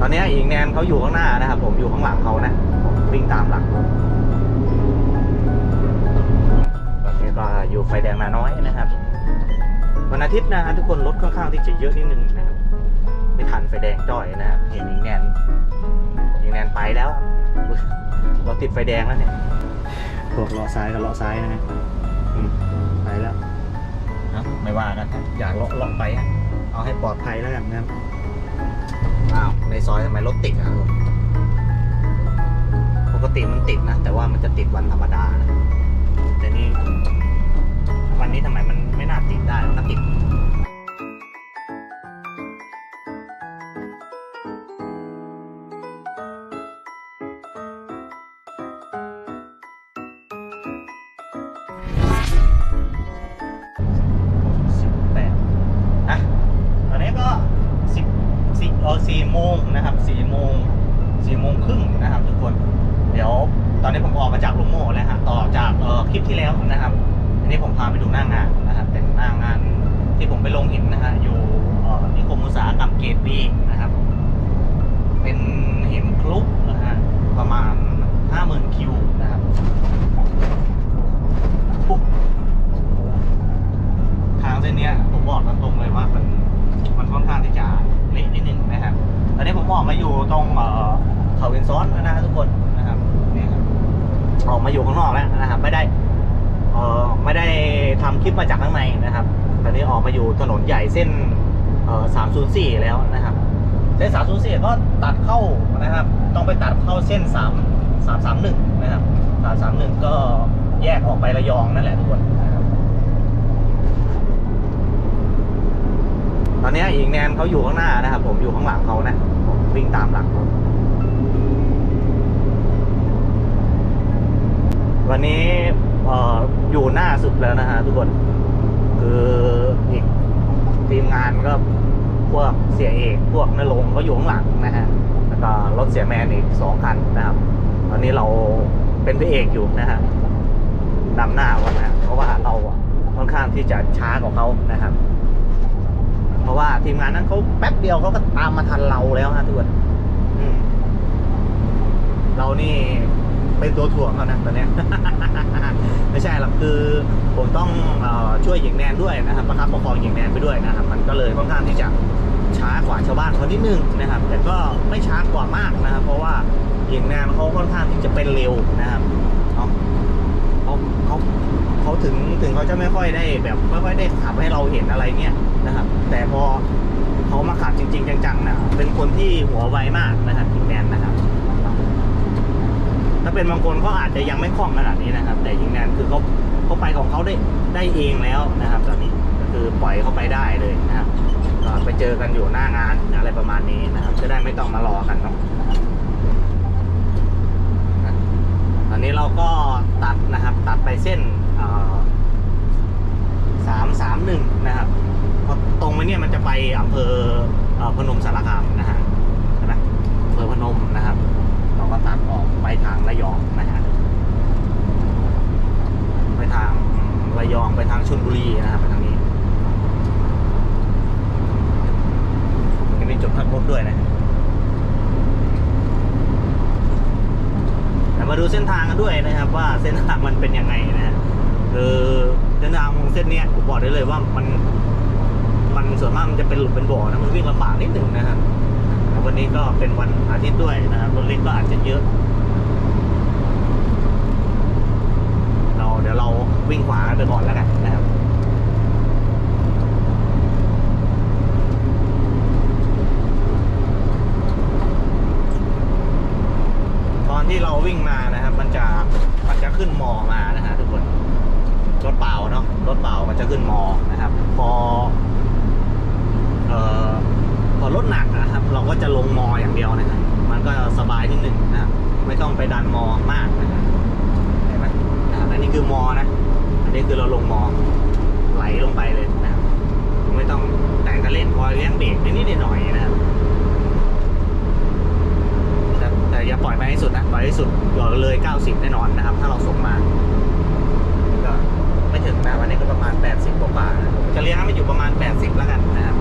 ตอนนี้หญิงแนนเขาอยู่ข้างหน้านะครับ ผมอยู่ข้างหลังเขานะผมวิ่งตามหลังตอนนี้ก็อยู่ไฟแดงนาน้อยนะครับวันอาทิตย์นะฮะทุกคนรถค่อนข้างที่จะเยอะนิดนึงนะครับไม่ทันไฟแดงจ้อยนะครับเห็นหญิงแนนหญิงแนนไปแล้วอุ๊ยเราติดไฟแดงแล้วเนี่ยพวกเลาะซ้ายกับเลาะซ้ายนะฮะอืมไปแล้วครับไม่ว่ากันครับอยากเลาะเลาะไปฮะเอาให้ปลอดภัยแล้วกันนะครับ อ้าวในซอยทำไมรถติดอะปกติมันติดนะ แต่ว่ามันจะติดวันธรรมดานะแต่นี่วันนี้ทำไมมันไม่น่าติดได้มันติด 304 แล้วนะครับ เส้น 304 ก็ตัดเข้านะครับ ต้องไปตัดเข้าเส้น 3 331 นะครับ 331 ก็แยกออกไประยองนั่นแหละทุกคนตอนนี้หญิงแนนเขาอยู่ข้างหน้านะครับ ผมอยู่ข้างหลังเขานะผมวิ่งตามหลังวันนี้อออยู่หน้าสุดแล้วนะฮะทุกคน คืออีกทีมงานก็ พวกเสียเอกพวกนรงก็อยู่ข้างหลังนะฮะแล้วก็รถเสียแมนอีกสองคันนะครับ ตอนนี้เราเป็นพระเอกอยู่นะฮะนำหน้าวันนะเพราะว่าเราอะค่อนข้างที่จะช้ากว่าเขานะครับ เพราะว่าทีมงานนั้นเขาแป๊บเดียวเขาก็ตามมาทันเราแล้วฮะทุกคนเรานี่เป็นตัวถ่วงเขานะตอนเนี้ยไม่ใช่หรอกคือผมต้องอช่วยหญิงแนนด้วยนะครับประคับประคองหญิงแนนไปด้วยนะครับ ก็เลยค่อนข้างที่จะช้ากว่าชาวบ้านเขานิดนึงนะครับ แต่ก็ไม่ช้ากว่ามากนะครับ เพราะว่าหญิงแนนเขาค่อนข้างที่จะเป็นเร็วนะครับเขาเขาเขาถึงถึงเขาจะไม่ค่อยได้แบบไม่ค่อยได้ขับให้เราเห็นอะไรเงี้ยนะครับ แต่พอเขามาขับจริง ๆ จังๆนะเป็นคนที่หัวไวมากนะครับหญิงแนนนะครับ ถ้าเป็นบางคนเขาอาจจะยังไม่คล่องขนาดนี้นะครับ แต่ยิงแนนคือเขาเขาไปของเขาได้ได้เองแล้วนะครับตอนนี้ ปล่อยเขาไปได้เลยนะครับก็ไปเจอกันอยู่หน้างานอะไรประมาณนี้นะครับ จะได้ไม่ต้องมารอกันเนาะตอนนี้เราก็ตัดนะครับ ตัดไปเส้นสามสามหนึ่งนะครับพอตรงไปเนี่ยมันจะไปอำเภออพนมสารคามนะฮะใช่ไหมอำเภอพนมนะครับเราก็ตัดออกไปทางระยองนะฮะไปทางระยองไปทางชลบุรีนะครับไปทางนี้จะมีจุดพักรถด้วยนะแต่มาดู เส้นทางกันด้วยนะครับ ว่าเส้นทางมันเป็นยังไงนะคือเส้นทางของเส้นเนี้ยผมบอกได้เลยว่ามันมันส่วนมากมันจะเป็นหลุมเป็นบ่อนะมันวิ่งลำบากนิดหนึ่งนะครับววันนี้ก็เป็นวันอาทิตย์ด้วยนะครับรถเล็กก็อาจจะเยอะ เราเดี๋ยวเราวิ่งขวาไปก่อนแล้วกันนะครับตอนที่เราวิ่งมา ขึ้นมอมานะฮะทุกคนรถเปล่าเนาะรถเปล่ามันจะขึ้นมอนะครับ พอเอ่อพอรถหนักนะครับ เราก็จะลงมออย่างเดียวนะครับมันก็สบายนิดหนึ่งนะครับไม่ต้องไปดันมอมากนะครับเห็นไหมนะครับอันนี้คือมอนะ อันนี้คือเราลงมอไหลลงไปเลยนะครับไม่ต้องแต่งกระเล่นคอยเลี้ยงเบรกนิดๆหน่อยๆนะครับ อย่าปล่อยไปให้สุดนะปล่อยให้สุดหย่อเลย 90 แน่นอนนะครับ ถ้าเราส่งมาก็ไม่ถึงนะวันนี้ก็ประมาณ 80กว่าบาทจะเลี้ยงให้มันอยู่ประมาณ 80 แล้วกันนะครับ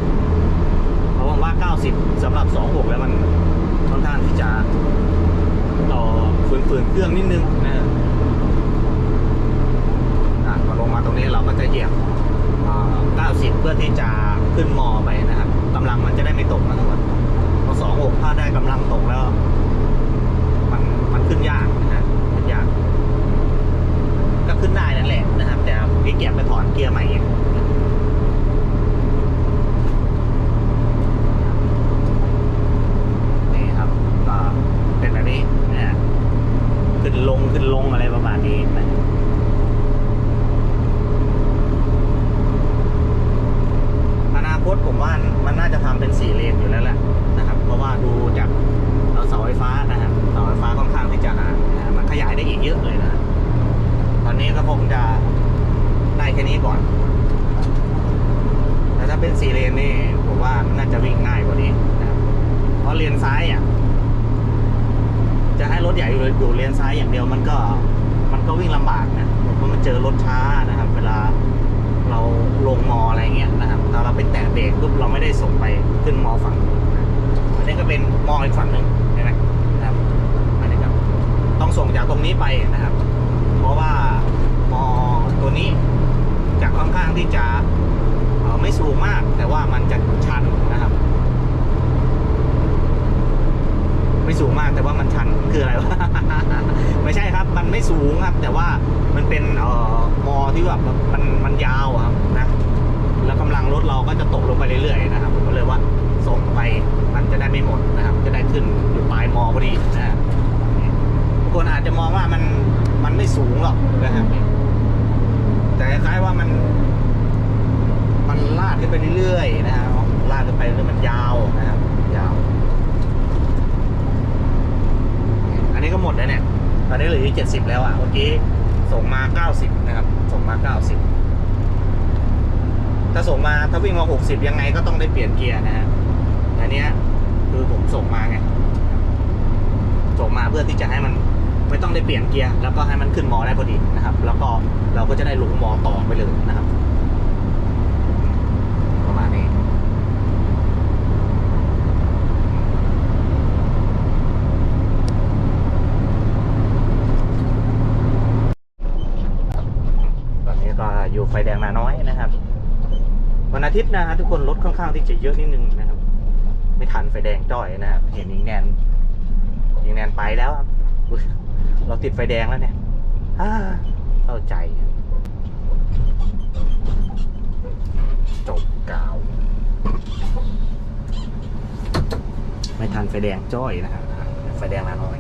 เพราะว่า 90 สำหรับ 26 แล้วมันค่อนข้างที่จะต่อฝืนๆเครื่องนิดนึงนะพอลงมาตรงนี้เราก็จะเหยียบ90 เพื่อที่จะขึ้นมอไปนะครับกำลังมันจะได้ไม่ตกนะทุกคนพอ26ถ้าได้กำลังตกแล้ว ขึ้นยากนะฮะขึ้นยาก ก็ขึ้นได้นั่นแหละนะครับ แต่พี่เกียบไปถอนเกียร์ใหม่เองนี่ครับก็เป็นแบบนี้นะฮะขึ้นลงขึ้นลงอะไรประมาณนี้นะอนาคตผมว่ามันน่าจะทำเป็นสี่เลนอยู่แล้วแหละนะครับ เพราะว่าดูจากเสาไฟฟ้านะครับเสาไฟฟ้าค่อนข้างที่จะหนานะฮะมันขยายได้อีกเยอะเลยนะ ตอนนี้ก็คงจะได้แค่นี้ก่อน แต่ถ้าเป็นสี่เลนนี่ผมว่ามันน่าจะวิ่งง่ายกว่านี้นะครับเพราะเลนซ้ายอะ จะให้รถใหญ่อยู่อยู่เลนซ้ายอย่างเดียวมันก็ มันก็วิ่งลำบากนะเพราะมันเจอรถช้านะครับ เวลาเราลงมออะไรเงี้ยนะครับถ้าเราไปแตะเบรกปุ๊บเราไม่ได้ส่งไปขึ้นมอฝั่งนู้นนะอันนี้ก็เป็น มออีกฝั่งหนึ่งเห็นไหมนะครับอันนี้ครับ ต้องส่งจากตรงนี้ไปนะครับ เพราะว่ามอตัวนี้จะค่อนข้างที่จะไม่สูงมาก แต่ว่ามันจะชันนะครับ ไม่สูงมากแต่ว่ามันชันคืออะไรวะไม่ใช่ครับ มันไม่สูงครับ แต่ว่ามันเป็นเอ่อมอที่แบบมันมันยาวครับนะ แล้วกำลังรถเราก็จะตกลงไปเรื่อยๆนะครับผมก็เลยว่า ส่งไป มันจะได้ไม่หมดนะครับ จะได้ขึ้นอยู่ปลายมอพอดีนะครับบางคนอาจจะมองว่ามันมันไม่สูงหรอกนะครับแต่คล้ายๆว่ามัน มันลาดขึ้นไปเรื่อยๆนะครับลาดขึ้นไปเรื่อยๆมันยาวนะครับ ยาว อันนี้ก็หมดแล้วเนี่ย ตอนนี้เหลืออยู่เจ็ดสิบแล้วอะเมื่อกี้ส่งมาเก้าสิบนะครับ ส่งมาเก้าสิบถ้าส่งมาถ้าวิ่งมาหกสิบยังไงก็ต้องได้เปลี่ยนเกียร์นะฮะ อันเนี้ยคือผมส่งมาไงส่งมาเพื่อที่จะให้มันไม่ต้องได้เปลี่ยนเกียร์แล้วก็ให้มันขึ้นมอได้พอดีนะครับ แล้วก็เราก็จะได้ลงมอต่อไปเลยนะครับประมาณนี้ตอนนี้ก็อยู่ไฟแดงนาน้อยนะครับ วันอาทิตย์นะฮะทุกคนรถค่อนข้างที่จะเยอะนิดนึงนะครับ ไม่ทันไฟแดงจ้อยนะครับเห็นยิงแนนยิงแนนไปแล้วครับเราติดไฟแดงแล้วเนี่ยเข้าใจจบกาว ไม่ทันไฟแดงจ้อยนะครับไฟแดงนาน้อย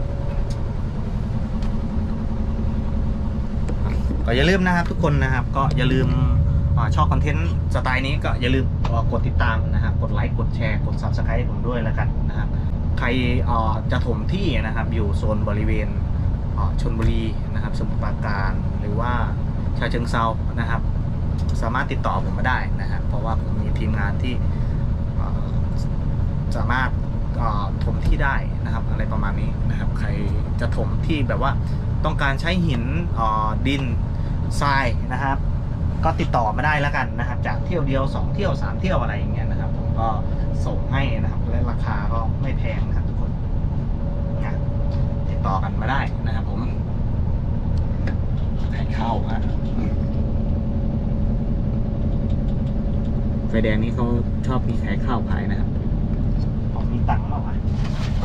ก็อย่าลืมนะครับทุกคนนะครับ ก็อย่าลืม ชอบคอนเทนต์สไตล์นี้ก็อย่าลืมกดติดตามนะครับกดไลค์กดแชร์กด subscribe ผมด้วยแล้วกันนะครับใครจะถมที่นะครับอยู่โซนบริเวณอ่ชนบุรีนะครับสมุทรปราการหรือว่าชาเชิงเซานะครับ สามารถติดต่อผมมาได้นะครับเพราะว่าผมมีทีมงานที่สามารถถมที่ได้นะครับอะไรประมาณนี้นะครับ ใครจะถมที่แบบว่าต้องการใช้หินดินทรายนะครับ ก็ติดต่อมาได้แล้วกันนะครับ จากเที่ยวเดียว 2 เที่ยว 3 เที่ยวอะไรอย่างเงี้ยนะครับ ผมก็ส่งให้นะครับ และราคาก็ไม่แพงนะครับทุกคนนะติดต่อกันมาได้นะครับผมขายข้าวฮะไฟแดงนี้เขาชอบมีขายข้าวขายนะครับผมมีตังค์มากกว่า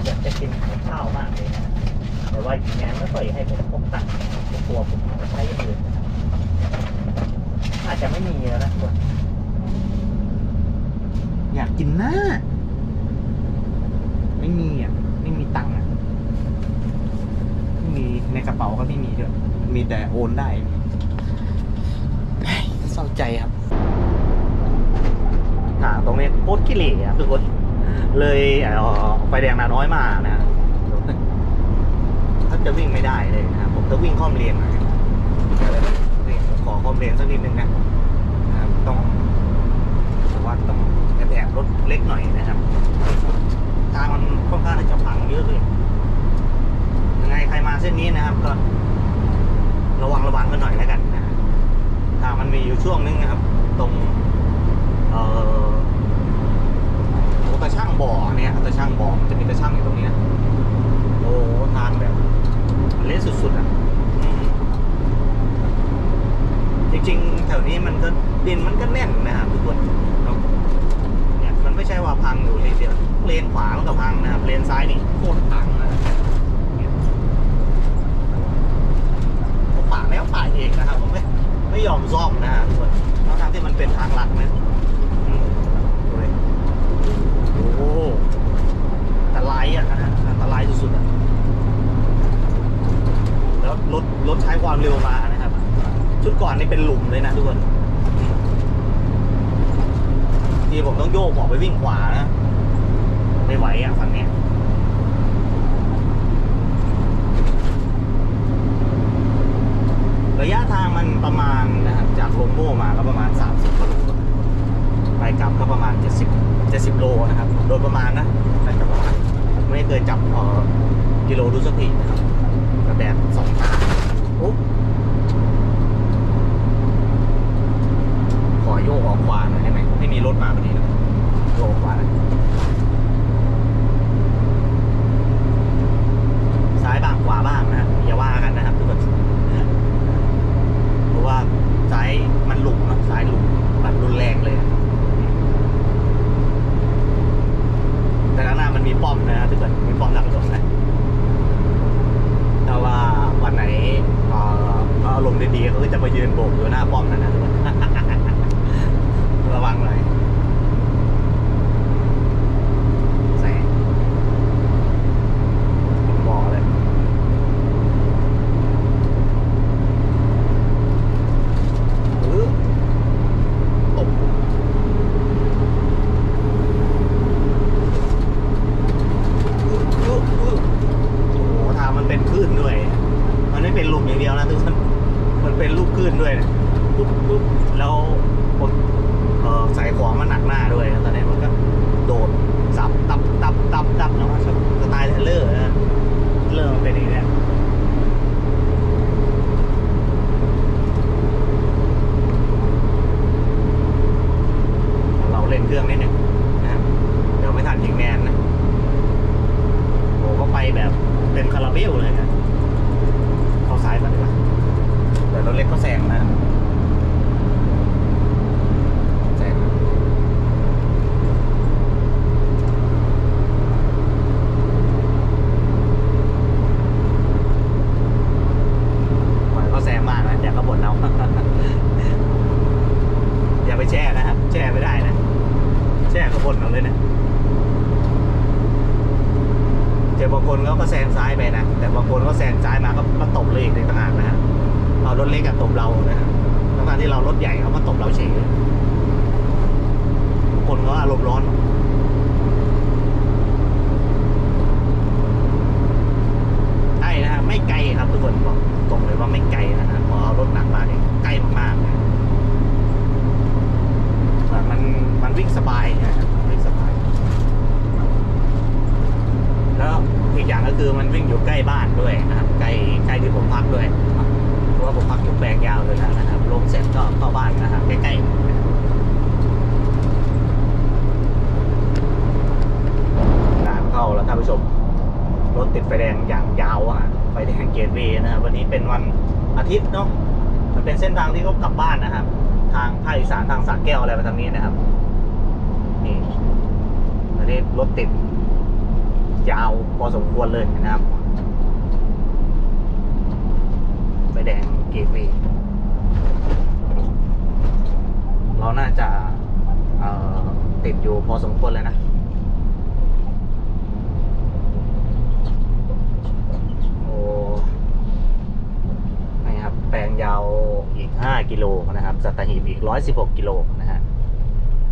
อยากจะกินข้าวมากเลยนะแต่ว่าอีกแง่ไม่ค่อยให้ผมพกตังค์ตัวผมใช้อย่างอื่นนะครับ อาจจะไม่มีเยอะนะทุกคนอยากกินหน้า ไม่มีอะ ไม่มีตังค์อะ ไม่มีในกระเป๋าก็ไม่มีด้วย มีแต่โอนได้เฮ้ยเศร้าใจครับทางตรงนี้โคตรขี้เหร่ครับทุกคน เลยเอ่อไฟแดงนาน้อยมานะถ้าจะวิ่งไม่ได้เลยนะครับผมจะวิ่งข้อมเลนหน่ อยวิ่งขอข้อมเลนสักนิดนึงนะครับต้องผมว่าต้องแอบแอบรถเล็กหน่อยนะครับทางมันค่อนข้างจะพังเยอะเลยยังไงใครมาเส้นนี้นะครับ ก็ ระวังระวังกันหน่อยแล้วกันนะทางมันมีอยู่ช่วงนึงนะครับ ตรงเอ่อตรงตะช่างบ่อเนี่ยตะช่างบ่อมันจะมีตะช่างอยู่ตรงนี้นะโอ้ทางแบบเละสุดๆอะ จริงๆ แถวนี้มันก็ดินมันก็แน่นนะครับทุกคนเนี่ยมันไม่ใช่ว่าพังอยู่เลยเดียวเลนขวามันก็พังนะครับเลนซ้ายนี่โคตรพังนะผมปาดแล้วปาดเองนะครับผมไม่ไม่ยอมซ่อมนะทุกคนเพราะทางที่มันเป็นทางหลักนะโอ้แต่ไล่อะนะฮะอันตรายสุดๆแล้วรถรถใช้ความเร็วมา ชุดก่อนนี่เป็นหลุมเลยนะทุกคนทีผมต้องโยกออกไปวิ่งขวานะไม่ไหวอะฝั่งเนี้ยระยะทางมันประมาณนะครับจากโลโม่มาก็ประมาณ 30กิโลไปกลับก็ประมาณ 70 70โลนะครับ โดยประมาณนะไปกลับประมาณไม่เคยจับเอ่อกิโลดูสักทีนะครับกระแดดสองตาโอ้ ขอโยกออกขวาหน่อยได้ไหมไม่มีรถมาพอดีนะโยกออกขวาหน่อยซ้ายบ้างขวาบ้างนะครับอย่าว่ากันนะครับทุกคนเพราะว่าซ้ายมันหลุมอะซ้ายหลุมแบบรุนแรงเลยอะแต่ข้างหน้ามันมีป้อมนะครับทุกคนมีป้อมหลักถนนนะถ้าว่าวันไหนเอ่อเขาอารมณ์ดีๆเขาก็จะมายืนโบกอยู่หน้าป้อมนั่นนะทุกคน ระวังหน่อยแสง ผมบอกเลยเออตบอื้ออื้ออื้อโอ้โหทางมันเป็นคลื่นด้วย มันไม่เป็นลมอย่างเดียวนะทุกคน มันเป็นลูกคลื่นด้วยนะปุ๊บปุ๊บแล้วผมเอ่อใส่ของมันหนักหน้าด้วยตอนนี้มันก็โดดสับตับตับตับตับแล้วมันสไตล์เทเลอร์นะ เริ่มเป็นอย่างนี้เราเล่นเครื่องนิดหนึ่งนะครับเดี๋ยวไม่ทันยิงแมนนะโอ้ก็ไปแบบเต็มคาราเบลเลยนะเข้าซ้ายมาดีกว่าเดี๋ยวรถเล็กก็แซงนะแซงนะ ปล่อยเขาแซงมากนะอย่าเขาบ่นเรา อย่าไปแช่นะครับ แช่ไม่ได้นะ แช่เขาบ่นเราเลยนะเจอบางคนเขาก็แซงซ้ายไปนะ แต่บางคนก็แซงซ้ายมาก็มาตบเลยอีกในต่างหากนะฮะเอารถเล็กกับตบเรานะฮะทั้งๆที่เรารถใหญ่เขามาตบเราเฉยบางคนเขาอารมณ์ร้อน ใช่นะครับไม่ไกลครับทุกคนบอกตรงเลยว่าไม่ไกลนะฮะพอเอารถหนักมาเนี่ยใกล้มากๆนะแบบมันมันวิ่งสบายนะครับวิ่งสบาย แล้วอีกอย่างก็คือมันวิ่งอยู่ใกล้บ้านด้วยนะครับใกล้ใกล้ที่ผมพักด้วยเพราะว่าผมพักอยู่แปลงยาวเลยนะครับ ลงเสร็จก็เข้าบ้านนะครับใกล้ๆนะครับการเข้าแล้วท่านผู้ชม รถติดไฟแดงอย่างยาวอะ ไฟแดงเกตเวย์นะครับวันนี้เป็นวันอา ทิตย์เนาะมันเป็นเส้นทางที่เขากลับบ้านนะครับ ทางภาคอีสานทางสระแก้วอะไรไปทางนี้นะครับนี่อันนี้รถติดยาวพอสมควรเลยนะครับไฟแดงเกตเวย์เราน่าจะเอ่อติดอยู่พอสมควรเลยนะ โอ้นี่ครับ แปลงยาวอี กิโลนะครับสัตหีบอีก 116 กิโลนะฮะ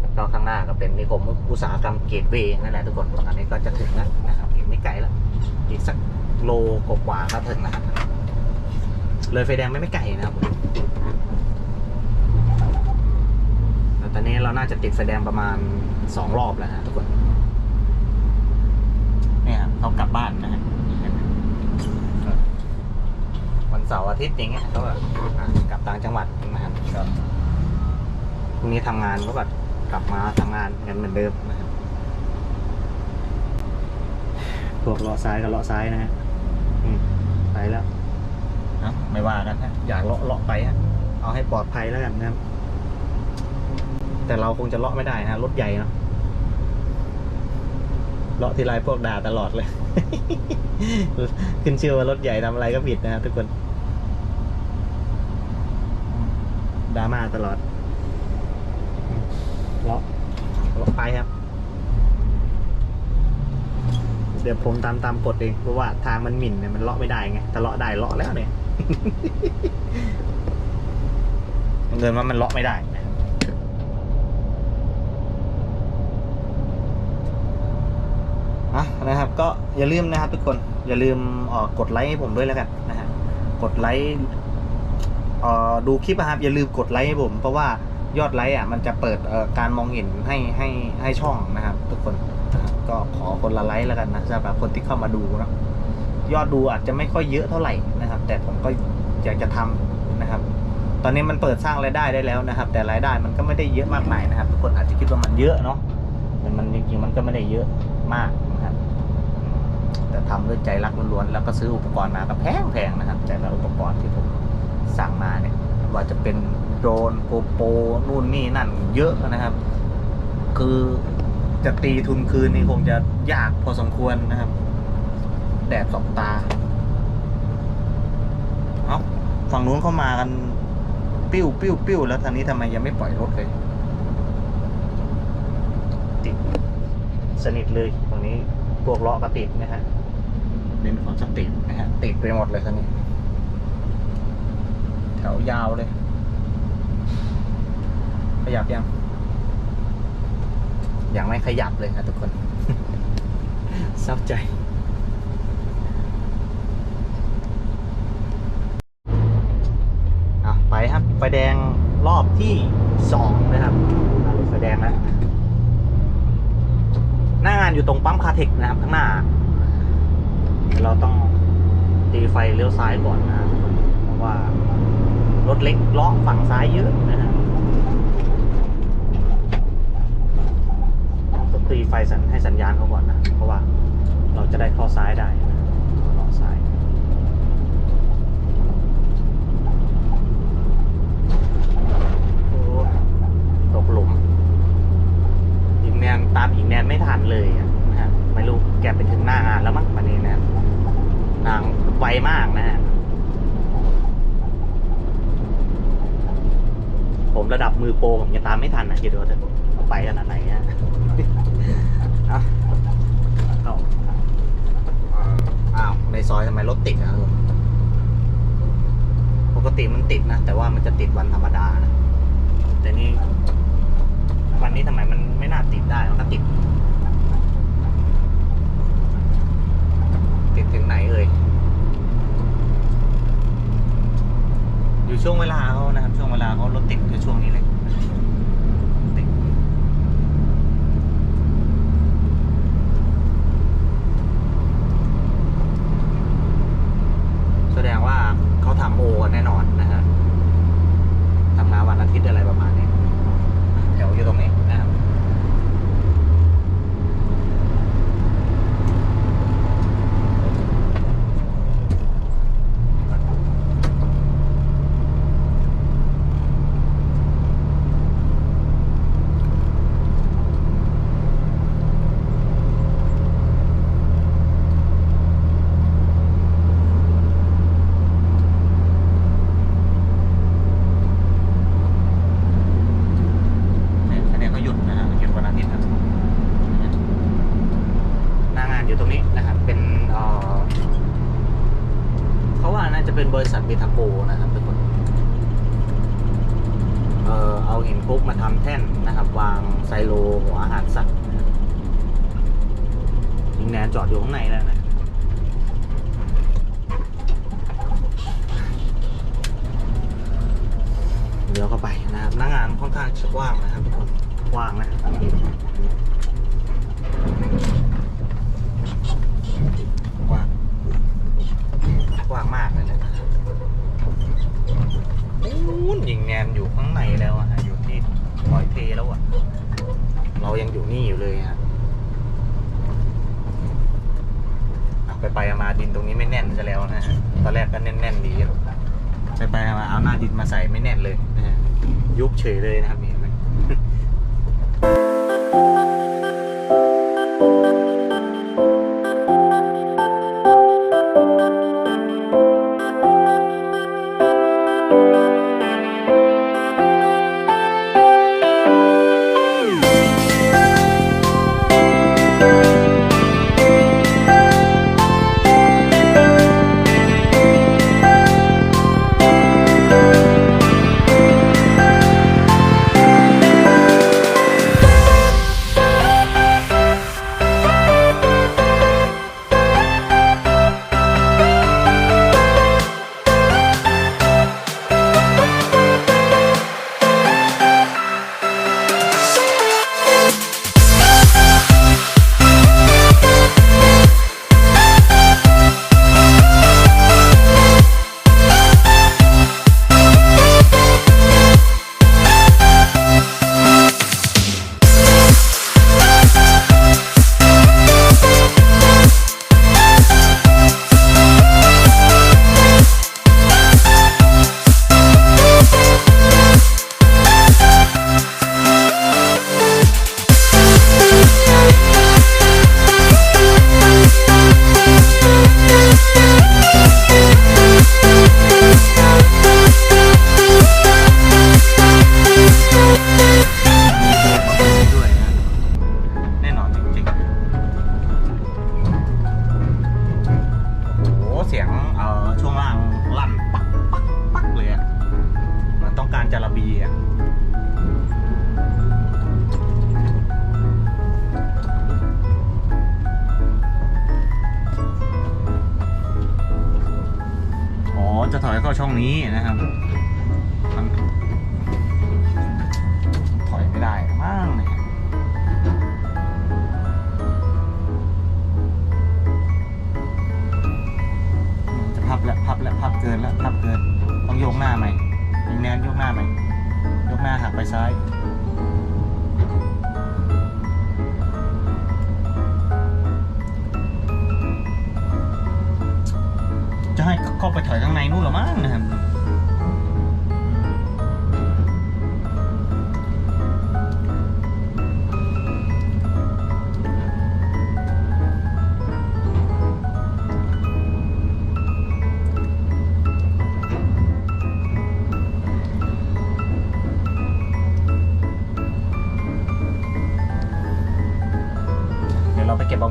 แล้วก็ข้างหน้าก็เป็นนิคมอุตสาหกรรมเกตเวย์นั่นแหละทุกคนตอนนี้ก็จะถึงแล้วนะครับอีกไม่ไกลแล้วอีกสักโลกว่าๆก็ถึงนะครับเลยไฟแดงไม่ไม่ไกลนะครับตอนนี้เราน่าจะติดไฟแดงประมาณ2รอบแล้วนะทุกคนเนี่ยครับเขากลับบ้านนะฮะ วัน เสาร์อาทิตย์อย่างเงี้ยเขาแบบอะกลับต่างจังหวัดนะครับพรุ่งนี้ทำงานก็แบบกลับมาทำงานกันเหมือนเดิมนะครับพวกเลาะซ้ายกับเลาะซ้ายนะฮะอืมไปแล้วนะไม่ว่ากันฮะอยากเลาะเลาะไปฮะเอาให้ปลอดภัยแล้วกันนะครับ แต่เราคงจะเลาะไม่ได้ฮะรถใหญ่เนาะ เลาะทีไรพวกด่าตลอดเลย ขึ้นชื่อว่ารถใหญ่ทำอะไรก็ผิดนะครับทุกคน ดราม่าตลอดเลาะเลาะไปครับ เดี๋ยวผมตามตามกฎเองเพราะว่าทางมันหมิ่นเนี่ยมันเลาะไม่ได้ไงแต่เลาะได้เลาะแล้วเนี่ยเงินว่ามันเลาะไม่ได้นะครับอะนะครับก็อย่าลืมนะครับทุกคนอย่าลืมเอ่อกดไลค์ให้ผมด้วยแล้วกันนะฮะกดไลค์เอ่อ ดูคลิปนะครับอย่าลืมกดไลค์ให้ผม เพราะว่ายอดไลค์อะมันจะเปิดการมองเห็นให้ให้ให้ช่องนะครับ ทุกคนก็ขอคนละไลค์แล้วกันนะสำหรับคนที่เข้ามาดูนะยอดดูอาจจะไม่ค่อยเยอะเท่าไหร่นะครับ แต่ผมก็อยากจะทำนะครับ ตอนนี้มันเปิดสร้างรายได้ได้แล้วนะครับ แต่รายได้มันก็ไม่ได้เยอะมากมายนะครับ ทุกคนอาจจะคิดว่ามันเยอะเนาะแต่มันจริงๆมันก็ไม่ได้เยอะมากนะครับ แต่ทำด้วยใจรักล้วนๆแล้วก็ซื้ออุปกรณ์มาก็แพงๆนะครับ แต่ละอุปกรณ์ที่ผม สั่งมาเนี่ยว่าจะเป็นโดรนโกโปรนู่นนี่นั่นเยอะนะครับ คือจะตีทุนคืนนี่คงจะยากพอสมควรนะครับ แดดสองตา เอาฝั่งนู้นเข้ามากันปิ้วปิ้วปิ้วแล้วทางนี้ทำไมยังไม่ปล่อยรถเลย ติด สนิทเลยตรงนี้พวกล้อก็ติดนะฮะเป็นของสติดนะฮะติดไปหมดเลยคันนี้แถวยาวเลย ขยับยัง ยังไม่ขยับเลยครับทุกคนเศร้าใจอะไปครับ ไฟแดงรอบที่สองนะครับไฟแดงแล้วหน้างานอยู่ตรงปั๊มคาเทคนะครับ ข้างหน้าเดี๋ยวเราต้องตีไฟเลี้ยวซ้ายก่อนนะครับเพราะว่า รถเล็กล้อฝั่งซ้ายเยอะนะฮะต้องตีไฟสัญให้สัญญาณเขาก่อนนะ เพราะว่าเราจะได้เข้าซ้ายได้นะล้อซ้ายตกหลุมอีกแนนตามอีกแนนไม่ทันเลยนะฮะไม่รู้แกไปถึงหน้างานแล้วมั้งวันนี้นะนางไวมากนะฮะ ผมระดับมือโปรผมยังตามไม่ทันนะคิดดูเถอะเอาไปขนาดไหนฮะเอาเอาอ้าว ในซอยทำไมรถติดอะปกติมันติดนะ แต่ว่ามันจะติดวันธรรมดานะ แต่นี่วันนี้ทำไมมันไม่น่าติดได้มันก็ติด ติดถึงไหนเอ่ย อยู่ช่วงเวลาเขานะครับ ช่วงเวลาเขารถติดคือช่วงนี้เลยติดแสดงว่าเขาทำโอกันแน่นอนนะฮะทำงานวันอาทิตย์อะไรประมาณนี้แถวอยู่ตรงนี้นะครับ เนี่ยอันนี้เขาหยุดนะฮะหยุดวันอาทิตย์ครับหน้างานอยู่ตรงนี้นะครับ เป็นเอ่อเขาว่าน่าจะเป็นบริษัทเบทาโกนะครับทุกคน เอ่อเอาหินคลุกมาทำแท่นนะครับ วางไซโลหัวอาหารสัตว์นะครับยิงแนนจอดอยู่ข้างในแล้วนะ เดี๋ยวเข้าไปนะครับ หน้างานค่อนข้างจะกว้างนะครับทุกคนกว้างนะกว้างกว้างมากเลยนะนู้นยิงแนนอยู่ข้างในแล้วอะฮะอยู่ที่ลอยเทแล้วอะเรายังอยู่นี่อยู่เลยฮะอะไปไปมาดินตรงนี้ไม่แน่นซะแล้วนะฮะตอนแรกก็แน่นๆดีไปไปมาเอาหน้าดินมาใส่ไม่แน่นเลยนะฮะ ยุบเฉยเลยนะครับ กินแล้วทับเกิน ต้องโยกหน้าไหมยิงแนนโยกหน้าไหมโยกหน้าหักไปซ้ายจะให้เข้าไปถอยข้างในนู่นหรือมั้งนะครับ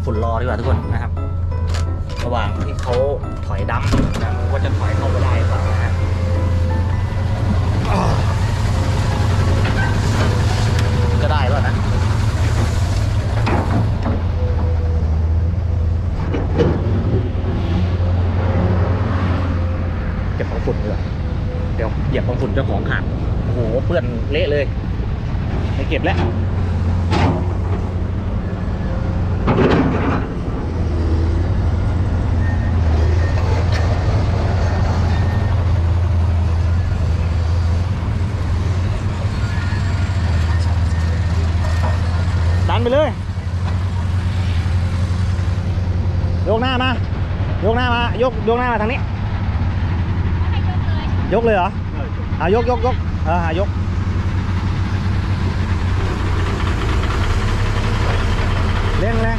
ฝุ่นรอดีกว่าทุกคนนะครับ ระหว่างที่เขาถอยดำนะว่าจะถอยเข้าไปได้หรือเปล่านะฮะอ้าวจะได้ป่ะนะเก็บบางฝุ่นดีกว่าเดี๋ยวเหยียบบางฝุ่นเจ้าของขาดโอ้โหเปื้อนเละเลยไปเก็บแล้ว ดันไปเลย ยกหน้ามา ยกหน้ามา ย กยกหน้ามาทางนี้ ยกเลยเหรออ่ายกยกยกเออหายก เร่งแรง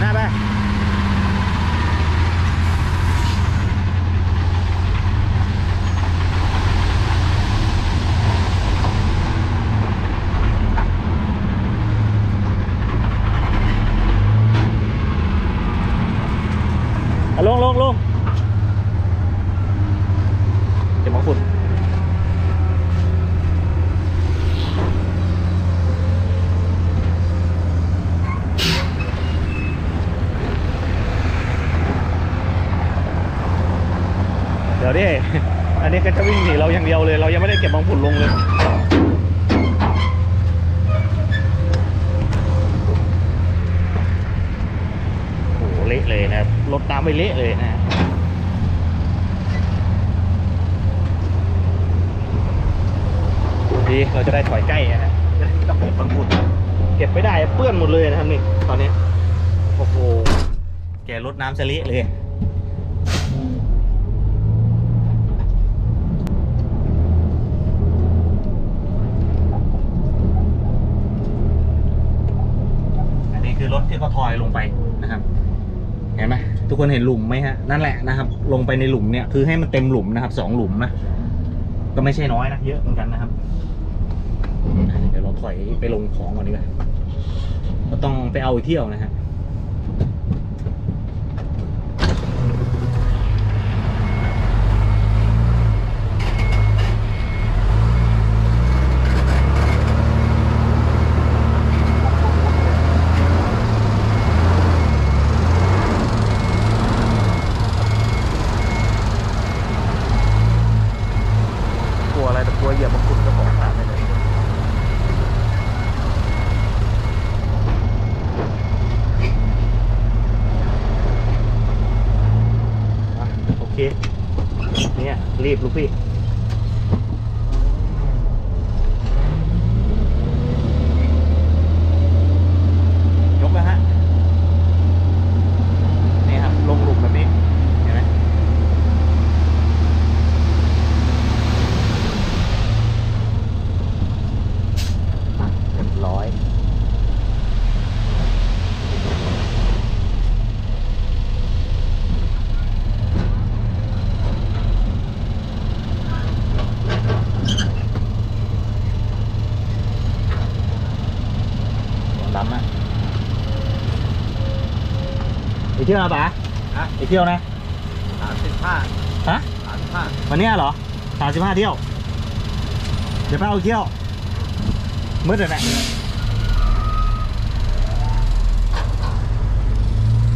หน้าไป อะลงลงลงเก็บมาฝุ่นเดี๋ยวดิ อันนี้ก็จะวิ่งหนีเราอย่างเดียวเลย เรายังไม่ได้เก็ บางฝุ่นลงเลยโอ้โหเละเลยนะครับรถน้ำไปเละเลยนะดีเราจะได้ถอยใกล้นะฮะจะได้ไม่ต้องเก็บบางฝุ่นเก็บไม่ได้เปื้อนหมดเลยนะครับนี่ตอนนี้โอ้โหแกรถน้ำจะเละเลย อั ก็ถที่เขาทอยลงไปนะครับ เห็นไหมทุกคนเห็นหลุมไหมฮะนั่นแหละนะครับ ลงไปในหลุมเนี่ยคือให้มันเต็มหลุมนะครับสองหลุมนะก็ไม่ใช่น้อยนะเยอะเหมือนกันนะครับเดี๋ยวเราถอยไปลงของก่อนดีกว่าเราต้องไปเอาอีกเที่ยวนะฮะกลัวอะไรแต่กลัวเหยียบบางคุณเจ้าของขาดไปเลย อะโอเค เนี่ย รีบลูกพี่ ยกแล้วฮะ นี่ครับ ลงหลุมแบบนี้ เห็นไหมเรียบร้อย เที่ยวนะป๋าฮะอีกเที่ยวนะสามสิบห้าฮะสามสิบห้าวันเนี้ยเหรอสามสิบห้าเที่ยว เดี๋ยวไปเอาอีกเที่ยวมืดเลยนะ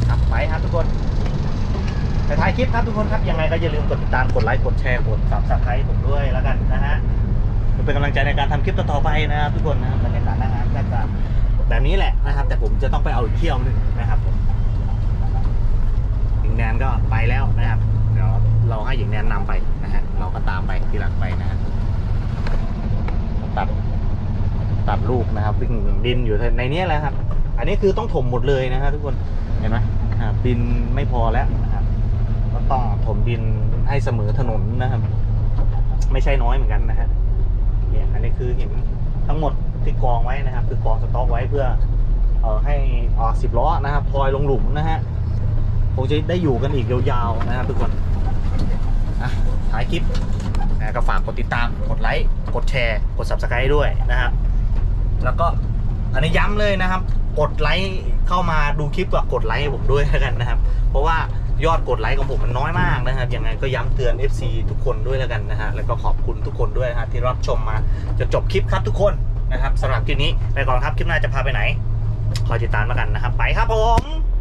ครับไปครับทุกคนแต่ท้ายคลิปครับทุกคนครับยังไงก็อย่าลืมกดติดตามกดไลค์กดแชร์กดซับสไครต์ผมด้วยแล้วกันนะฮะเพื่อเป็นกำลังใจในการทำคลิปต่อๆไปนะครับทุกคนนะครับบรรยากาศหน้างานก็จะแบบนี้แหละนะครับ แต่ผมจะต้องไปเอาอีกเที่ยวหนึ่งนะครับผมหญิงแนนก็ไปแล้วนะครับ เดี๋ยวเราให้หญิงแนนนำไปนะฮะเราก็ตามไปทีหลังไปนะฮะตัดตัดลูกนะครับวิ่งดินอยู่ในนี้แหละครับ อันนี้คือต้องถมหมดเลยนะครับทุกคนเห็นไหมครับดินไม่พอแล้วนะครับก็ต้องถมดินให้เสมอถนนนะครับ ไม่ใช่น้อยเหมือนกันนะฮะเนี่ยอันนี้คือหินทั้งหมดที่กองไว้นะครับ คือกองสต็อกไว้เพื่อเอ่อให้ออกสิบล้อนะครับทอยลงหลุมนะฮะ คงจะได้อยู่กันอีกยาวๆนะครับทุกคนอะท้ายคลิปนะก็ฝากกดติดตาม กดไลค์ กดแชร์ กด subscribe ด้วยนะครับ แล้วก็อันนี้ย้ำเลยนะครับ กดไลค์เข้ามาดูคลิปกับกดไลค์ให้ผมด้วยแล้วกันนะครับ เพราะว่ายอดกดไลค์ของผมมันน้อยมากนะครับ ยังไงก็ย้ำเตือน FC ทุกคนด้วยแล้วกันนะฮะ แล้วก็ขอบคุณทุกคนด้วยนะฮะที่รับชมมาจนจบคลิปครับทุกคนนะครับสำหรับคลิปนี้ไปก่อนครับ คลิปหน้าจะพาไปไหน คอยติดตามแล้วกันนะครับ ไปครับผม